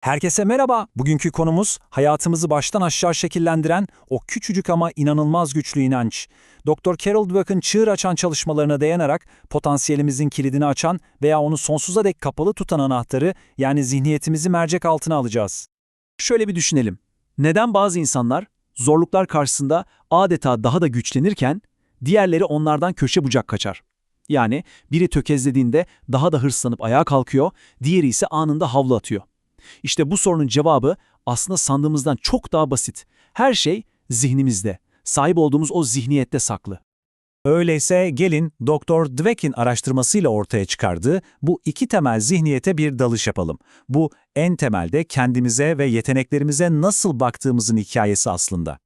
Herkese merhaba. Bugünkü konumuz hayatımızı baştan aşağı şekillendiren o küçücük ama inanılmaz güçlü inanç. Dr. Carol Dweck'ın çığır açan çalışmalarına dayanarak potansiyelimizin kilidini açan veya onu sonsuza dek kapalı tutan anahtarı yani zihniyetimizi mercek altına alacağız. Şöyle bir düşünelim. Neden bazı insanlar zorluklar karşısında adeta daha da güçlenirken diğerleri onlardan köşe bucak kaçar? Yani biri tökezlediğinde daha da hırslanıp ayağa kalkıyor, diğeri ise anında havlu atıyor. İşte bu sorunun cevabı aslında sandığımızdan çok daha basit. Her şey zihnimizde, sahip olduğumuz o zihniyette saklı. Öyleyse gelin Dr. Dweck'in araştırmasıyla ortaya çıkardığı bu iki temel zihniyete bir dalış yapalım. Bu en temelde kendimize ve yeteneklerimize nasıl baktığımızın hikayesi aslında.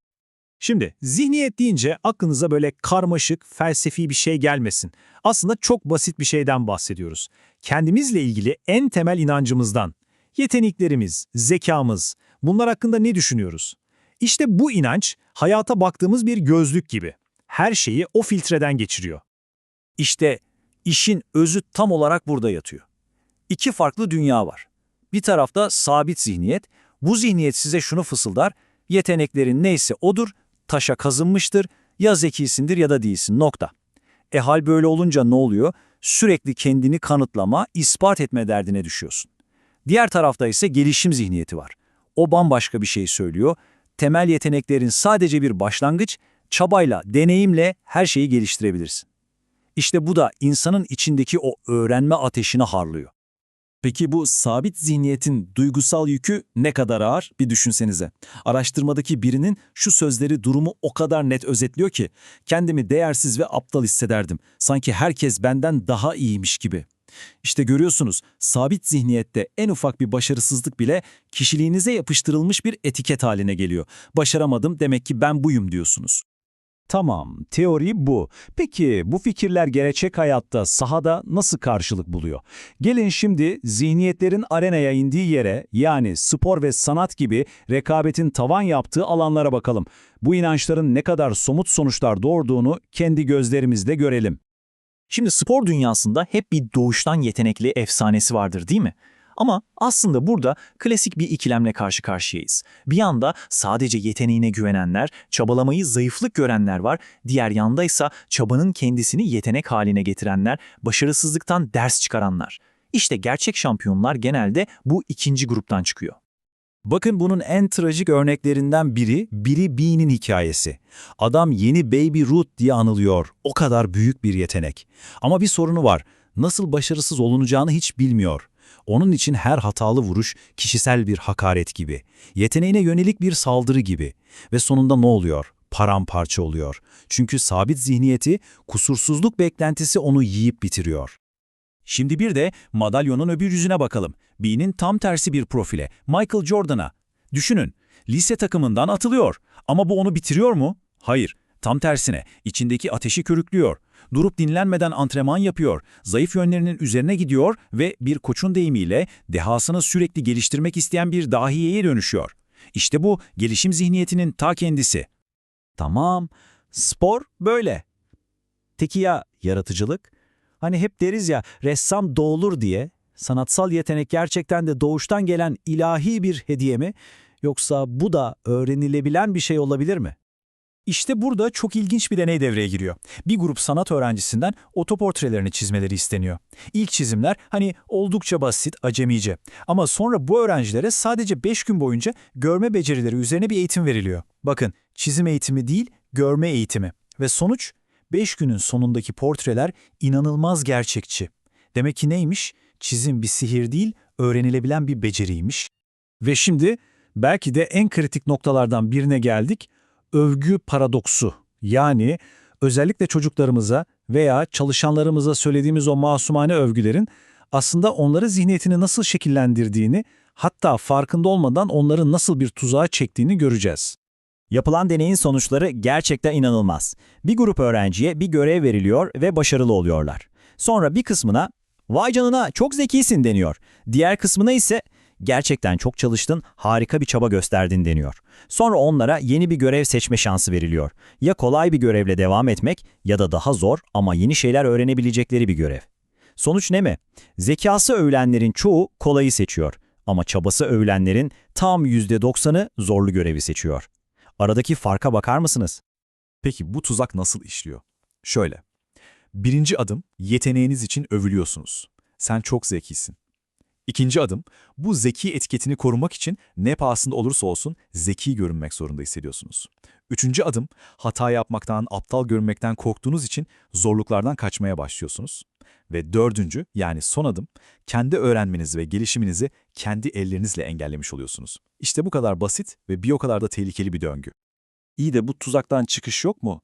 Şimdi zihniyet deyince aklınıza böyle karmaşık, felsefi bir şey gelmesin. Aslında çok basit bir şeyden bahsediyoruz. Kendimizle ilgili en temel inancımızdan. Yeteneklerimiz, zekamız, bunlar hakkında ne düşünüyoruz? İşte bu inanç hayata baktığımız bir gözlük gibi. Her şeyi o filtreden geçiriyor. İşte işin özü tam olarak burada yatıyor. İki farklı dünya var. Bir tarafta sabit zihniyet, bu zihniyet size şunu fısıldar, yeteneklerin neyse odur, taşa kazınmıştır, ya zekisindir ya da değilsin, nokta. E hal böyle olunca ne oluyor? Sürekli kendini kanıtlama, ispat etme derdine düşüyorsun. Diğer tarafta ise gelişim zihniyeti var. O bambaşka bir şey söylüyor. Temel yeteneklerin sadece bir başlangıç, çabayla, deneyimle her şeyi geliştirebilirsin. İşte bu da insanın içindeki o öğrenme ateşini harlıyor. Peki bu sabit zihniyetin duygusal yükü ne kadar ağır bir düşünsenize. Araştırmadaki birinin şu sözleri durumu o kadar net özetliyor ki kendimi değersiz ve aptal hissederdim. Sanki herkes benden daha iyiymiş gibi. İşte görüyorsunuz sabit zihniyette en ufak bir başarısızlık bile kişiliğinize yapıştırılmış bir etiket haline geliyor. Başaramadım demek ki ben buyum diyorsunuz. Tamam, teori bu. Peki bu fikirler gerçek hayatta, sahada nasıl karşılık buluyor? Gelin şimdi zihniyetlerin arenaya indiği yere, yani spor ve sanat gibi rekabetin tavan yaptığı alanlara bakalım. Bu inançların ne kadar somut sonuçlar doğurduğunu kendi gözlerimizde görelim. Şimdi spor dünyasında hep bir doğuştan yetenekli efsanesi vardır değil mi? Ama aslında burada klasik bir ikilemle karşı karşıyayız. Bir yanda sadece yeteneğine güvenenler, çabalamayı zayıflık görenler var. Diğer yanda ise çabanın kendisini yetenek haline getirenler, başarısızlıktan ders çıkaranlar. İşte gerçek şampiyonlar genelde bu ikinci gruptan çıkıyor. Bakın bunun en trajik örneklerinden biri Billy Bean'in hikayesi. Adam yeni Baby Ruth diye anılıyor. O kadar büyük bir yetenek. Ama bir sorunu var. Nasıl başarısız olunacağını hiç bilmiyor. Onun için her hatalı vuruş kişisel bir hakaret gibi. Yeteneğine yönelik bir saldırı gibi. Ve sonunda ne oluyor? Paramparça oluyor. Çünkü sabit zihniyeti, kusursuzluk beklentisi onu yiyip bitiriyor. Şimdi bir de madalyonun öbür yüzüne bakalım. B'nin tam tersi bir profile, Michael Jordan'a. Düşünün, lise takımından atılıyor. Ama bu onu bitiriyor mu? Hayır, tam tersine içindeki ateşi körüklüyor. Durup dinlenmeden antrenman yapıyor, zayıf yönlerinin üzerine gidiyor ve bir koçun deyimiyle dehasını sürekli geliştirmek isteyen bir dahiyeye dönüşüyor. İşte bu gelişim zihniyetinin ta kendisi. Tamam, spor böyle. Peki ya yaratıcılık? Hani hep deriz ya ressam doğulur diye, sanatsal yetenek gerçekten de doğuştan gelen ilahi bir hediye mi? Yoksa bu da öğrenilebilen bir şey olabilir mi? İşte burada çok ilginç bir deney devreye giriyor. Bir grup sanat öğrencisinden otoportrelerini çizmeleri isteniyor. İlk çizimler hani oldukça basit, acemice. Ama sonra bu öğrencilere sadece 5 gün boyunca görme becerileri üzerine bir eğitim veriliyor. Bakın, çizim eğitimi değil, görme eğitimi. Ve sonuç 5 günün sonundaki portreler inanılmaz gerçekçi. Demek ki neymiş? Çizim bir sihir değil, öğrenilebilen bir beceriymiş. Ve şimdi belki de en kritik noktalardan birine geldik. Övgü paradoksu. Yani özellikle çocuklarımıza veya çalışanlarımıza söylediğimiz o masumane övgülerin aslında onları zihniyetini nasıl şekillendirdiğini, hatta farkında olmadan onları nasıl bir tuzağa çektiğini göreceğiz. Yapılan deneyin sonuçları gerçekten inanılmaz. Bir grup öğrenciye bir görev veriliyor ve başarılı oluyorlar. Sonra bir kısmına "Vay canına çok zekisin." deniyor. Diğer kısmına ise "Gerçekten çok çalıştın, harika bir çaba gösterdin." deniyor. Sonra onlara yeni bir görev seçme şansı veriliyor. Ya kolay bir görevle devam etmek ya da daha zor ama yeni şeyler öğrenebilecekleri bir görev. Sonuç ne mi? Zekası övülenlerin çoğu kolayı seçiyor. Ama çabası övülenlerin tam %90'ı zorlu görevi seçiyor. Aradaki farka bakar mısınız? Peki bu tuzak nasıl işliyor? Şöyle. Birinci adım yeteneğiniz için övülüyorsunuz. Sen çok zekisin. İkinci adım bu zeki etiketini korumak için ne pahasında olursa olsun zeki görünmek zorunda hissediyorsunuz. Üçüncü adım hata yapmaktan, aptal görünmekten korktuğunuz için zorluklardan kaçmaya başlıyorsunuz. Ve dördüncü yani son adım kendi öğrenmenizi ve gelişiminizi kendi ellerinizle engellemiş oluyorsunuz. İşte bu kadar basit ve bir o kadar da tehlikeli bir döngü. İyi de bu tuzaktan çıkış yok mu?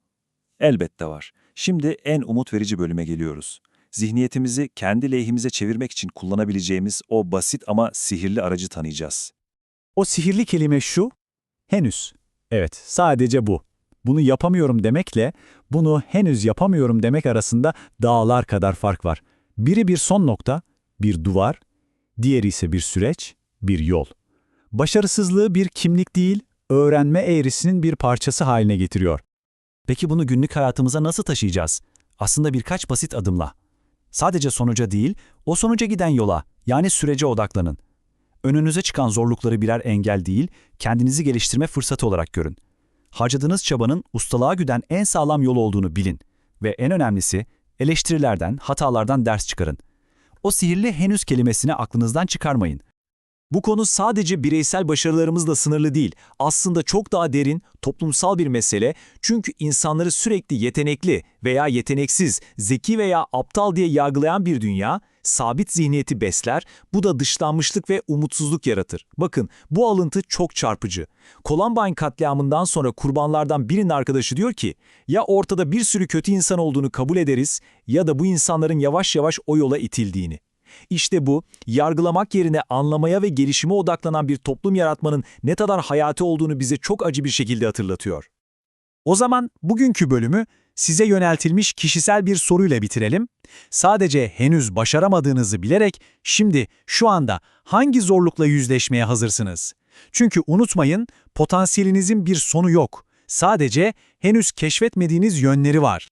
Elbette var. Şimdi en umut verici bölüme geliyoruz. Zihniyetimizi kendi lehimize çevirmek için kullanabileceğimiz o basit ama sihirli aracı tanıyacağız. O sihirli kelime şu, henüz. Evet, sadece bu. Bunu yapamıyorum demekle bunu henüz yapamıyorum demek arasında dağlar kadar fark var. Biri bir son nokta, bir duvar, diğeri ise bir süreç, bir yol. Başarısızlığı bir kimlik değil, öğrenme eğrisinin bir parçası haline getiriyor. Peki bunu günlük hayatımıza nasıl taşıyacağız? Aslında birkaç basit adımla. Sadece sonuca değil, o sonuca giden yola, yani sürece odaklanın. Önünüze çıkan zorlukları birer engel değil, kendinizi geliştirme fırsatı olarak görün. Harcadığınız çabanın ustalığa güden en sağlam yol olduğunu bilin. Ve en önemlisi, eleştirilerden, hatalardan ders çıkarın. O sihirli henüz kelimesini aklınızdan çıkarmayın. Bu konu sadece bireysel başarılarımızla sınırlı değil. Aslında çok daha derin, toplumsal bir mesele. Çünkü insanları sürekli yetenekli veya yeteneksiz, zeki veya aptal diye yargılayan bir dünya, sabit zihniyeti besler, bu da dışlanmışlık ve umutsuzluk yaratır. Bakın, bu alıntı çok çarpıcı. Columbine katliamından sonra kurbanlardan birinin arkadaşı diyor ki, ya ortada bir sürü kötü insan olduğunu kabul ederiz ya da bu insanların yavaş yavaş o yola itildiğini. İşte bu, yargılamak yerine anlamaya ve gelişime odaklanan bir toplum yaratmanın ne kadar hayati olduğunu bize çok acı bir şekilde hatırlatıyor. O zaman bugünkü bölümü size yöneltilmiş kişisel bir soruyla bitirelim. Sadece henüz başaramadığınızı bilerek şimdi şu anda hangi zorlukla yüzleşmeye hazırsınız? Çünkü unutmayın potansiyelinizin bir sonu yok. Sadece henüz keşfetmediğiniz yönleri var.